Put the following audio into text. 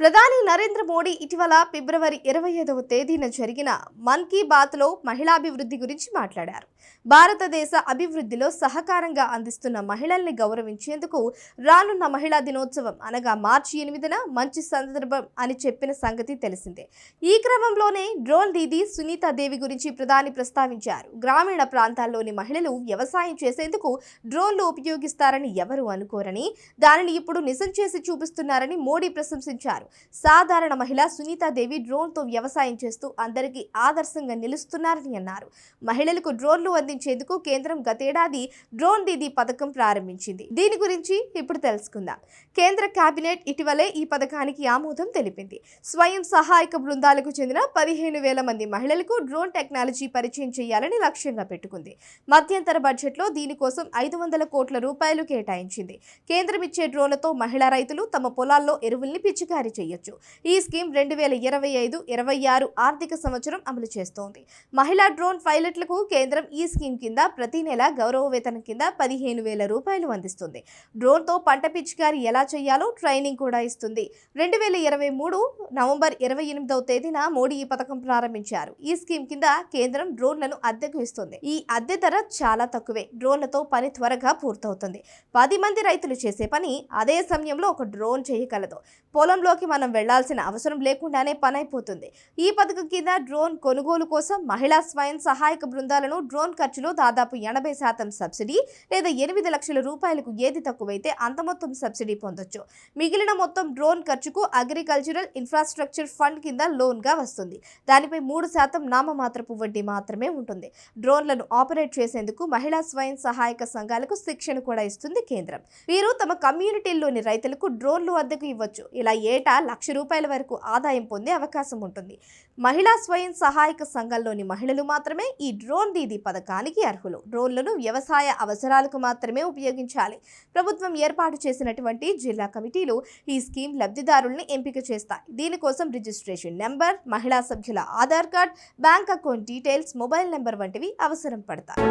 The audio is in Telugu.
ప్రధాని నరేంద్ర మోడీ ఇటీవల ఫిబ్రవరి ఇరవై ఐదవ తేదీన జరిగిన మన్ కీ బాత్లో మహిళాభివృద్ధి గురించి మాట్లాడారు. భారతదేశ అభివృద్ధిలో సహకారంగా అందిస్తున్న మహిళల్ని గౌరవించేందుకు రానున్న మహిళా దినోత్సవం అనగా మార్చి ఎనిమిదిన మంచి సందర్భం అని చెప్పిన సంగతి తెలిసిందే. ఈ క్రమంలోనే డ్రోన్ దీదీ సునీతా దేవి గురించి ప్రధాని ప్రస్తావించారు. గ్రామీణ ప్రాంతాల్లోని మహిళలు వ్యవసాయం చేసేందుకు డ్రోన్లు ఉపయోగిస్తారని ఎవరు అనుకోరని దానిని ఇప్పుడు నిజం చేసి చూపిస్తున్నారని మోడీ ప్రశంసించారు. సాధారణ మహిళ సునీతాదేవి డ్రోన్తో వ్యవసాయం చేస్తూ అందరికీ ఆదర్శంగా నిలుస్తున్నారని అన్నారు. మహిళలకు డ్రోన్లు అందించేందుకు కేంద్రం గతేడాది డ్రోన్ దీదీ పథకం ప్రారంభించింది. దీని గురించి ఇప్పుడు తెలుసుకుందాం. కేంద్ర కేబినెట్ ఇటీవలే ఈ పథకానికి ఆమోదం తెలిపింది. స్వయం సహాయక బృందాలకు చెందిన పదిహేను వేల మంది మహిళలకు డ్రోన్ టెక్నాలజీ పరిచయం చేయాలని లక్ష్యంగా పెట్టుకుంది. మధ్యంతర బడ్జెట్లో దీనికోసం ఐదు వందల కోట్ల రూపాయలు కేటాయించింది. కేంద్రం ఇచ్చే డ్రోన్లతో మహిళా రైతులు తమ పొలాల్లో ఎరువుల్ని పిచికారీ చేయొచ్చు. ఈ స్కీమ్ రెండు వేల ఇరవై ఐదు ఇరవై ఆరు ఆర్థిక సంవత్సరం అమలు చేస్తోంది. మహిళా డ్రోన్ పైలట్లకు కేంద్రం ఈ స్కీమ్ కింద ప్రతి నెల గౌరవ వేతనం కింద పదిహేను వేల రూపాయలు అందిస్తుంది. డ్రోన్తో పంట పిచికారి ఎలా చేయాలో ట్రైనింగ్ కూడా ఇస్తుంది. రెండు వేల ఇరవై మూడు నవంబర్ ఇరవై ఎనిమిదవ తేదీన మోడీ ఈ పథకం ప్రారంభించారు. ఈ స్కీమ్ కింద కేంద్రం డ్రోన్లను అద్దెకు ఇస్తుంది. ఈ అద్దె ధర చాలా తక్కువే. డ్రోన్లతో పని త్వరగా పూర్తవుతుంది. పది మంది రైతులు చేసే పని అదే సమయంలో ఒక డ్రోన్ చేయగలదు. పొలంలోకి మనం వెళ్ళాల్సిన అవసరం లేకుండానే పనైపోతుంది. ఈ పథకం కింద డ్రోన్ కొనుగోలు కోసం మహిళా స్వయం సహాయక బృందాలను డ్రోన్ ఖర్చులో దాదాపు ఎనభై శాతం సబ్సిడీ లేదా ఎనిమిది లక్షల రూపాయలకు ఏది తక్కువైతే అంత మొత్తం సబ్సిడీ పొందొచ్చు. మిగిలిన మొత్తం డ్రోన్ ఖర్చుకు అగ్రికల్చరల్ ఇన్ఫ్రాస్ట్రక్చర్ ఫండ్ కింద లోన్గా వస్తుంది. దానిపై మూడు శాతం నామమాత్రపు వడ్డీ మాత్రమే ఉంటుంది. డ్రోన్లను ఆపరేట్ చేసేందుకు మహిళా స్వయం సహాయక సంఘాలకు శిక్షణ కూడా ఇస్తుంది కేంద్రం. వీరు తమ కమ్యూనిటీల్లోని రైతులకు డ్రోన్లు అద్దెకు ఇవ్వచ్చు. ఇలా ఏటా లక్ష రూపాయల వరకు ఆదాయం పొందే అవకాశం ఉంటుంది. మహిళా స్వయం సహాయక సంఘంలోని మహిళలు మాత్రమే ఈ డ్రోన్ దీదీ పథకానికి అర్హులు. డ్రోన్లను వ్యవసాయ అవసరాలకు మాత్రమే ఉపయోగించాలి. ప్రభుత్వం ఏర్పాటు చేసినటువంటి జిల్లా కమిటీలు ఈ స్కీమ్ లబ్ధిదారుల్ని ఎంపిక చేస్తాయి. దీనికోసం రిజిస్ట్రేషన్ నెంబర్ మహిళా సభ్యుల Aadhaar card bank account details mobile number వంటివి అవసరం పడతాయి.